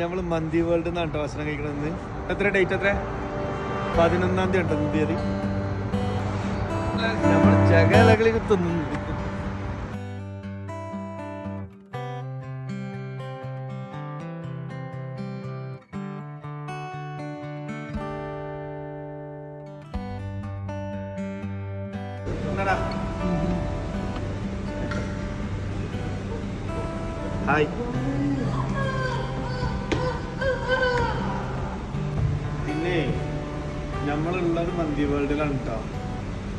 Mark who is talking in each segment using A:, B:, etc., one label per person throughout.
A: നമ്മൾ മന്തി വേൾഡ് കേട്ടോ ഭക്ഷണം കഴിക്കണമെന്ന് എത്ര ഡേറ്റ് എത്ര? പതിനൊന്നാം തീയതി ഉണ്ടോ തീയതി നമ്മൾ ജഗലകളിൽ തിന്നുന്നുണ്ട്. ഹായ് നമ്മളുള്ളത് മന്തി വേൾഡിലാണ് കേട്ടോ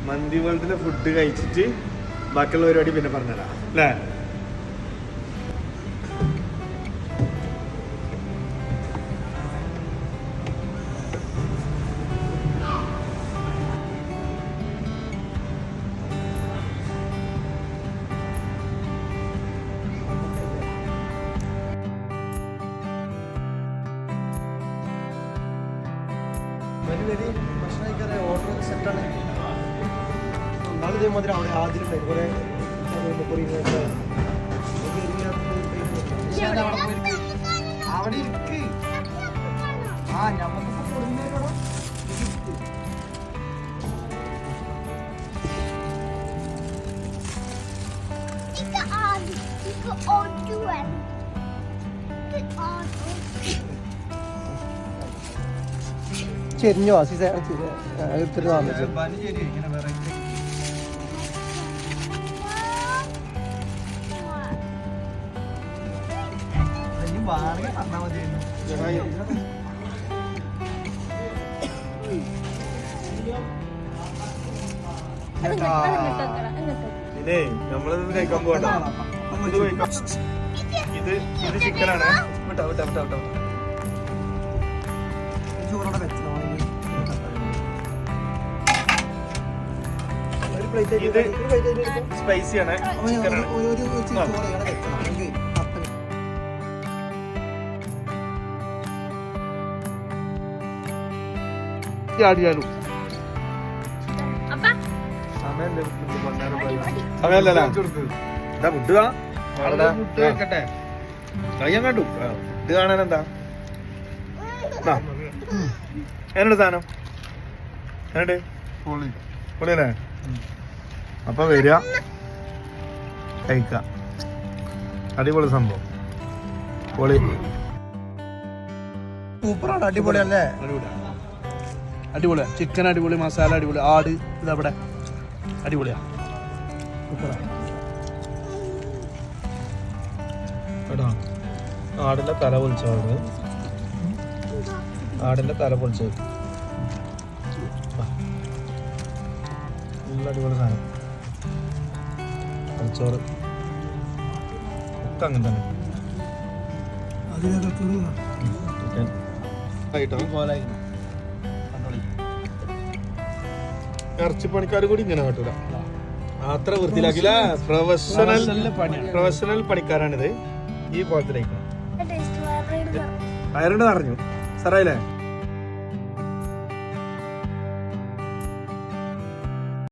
A: മന്തി വേൾഡിലെ ഫുഡ് കഴിച്ചിട്ട് ബാക്കിയുള്ള പരിപാടി പിന്നെ പറഞ്ഞുതരാം അല്ലേ
B: വരി ഭക്ഷണം കഴിക്കാൻ ഓർഡർ സെറ്റാണ് നാളെ ഇതേമാതിരി അവിടെ ആദ്യം ഉണ്ടായി കുറേ അവിടെ ഇരിക്ക്. ആ ഞമ്മക്ക് കൊടുക്കുന്നേക്കടോ
C: Ikke an. Ikke
B: ചെരിഞ്ഞോ? ആസീസ എടുത്തിട്ട് വന്നിട്ട്
A: ഇതേ നമ്മളിത് കഴിക്കാൻ പോകണ്ട ഇത് ഇത് ചിക്കനാണ്. വിട്ടോ വിട്ടോ വിട്ടോ വിട്ടോ. ഇത് സ്പൈസിയാണ് ചിക്കനാണ്? സമയല്ലല്ലോ. ഫുഡ് കഴിയാൻ കണ്ടു. ഫുഡ് കാണാൻ എന്താ? എന്നോട് സാധനം? എന്നോട് പൊളിയല്ലേ? അപ്പൊ വരിക കഴിക്ക അടിപൊളി സംഭവം പൊളി
B: സൂപ്പറാണ് അടിപൊളിയല്ലേ
D: അടിപൊളിയാ ചിക്കൻ അടിപൊളി മസാല അടിപൊളി ആട് ഇതവിടെ അടിപൊളിയാ
A: കേട്ടോ ആടിന്റെ തല പൊളിച്ചത് ആടിന്റെ തല പൊളിച്ചത് നല്ല അടിപൊളി സാധനം കളിച്ചോറ് ഒക്കെ അങ്ങനെ തന്നെ. ഇറച്ചിപ്പണിക്കാർ കൂടി ഇങ്ങനെ കേട്ടൂല. അത്ര വൃത്തിയിലാക്കില്ല പ്രൊഫഷണൽ
D: പണിയാണ്
A: പ്രൊഫഷണൽ പണിക്കാരാണിത്. ഈ കോലത്തിലേക്ക്
C: അറിഞ്ഞു.
A: വയറുണ്ട് പറഞ്ഞു. സാറായില്ലേ?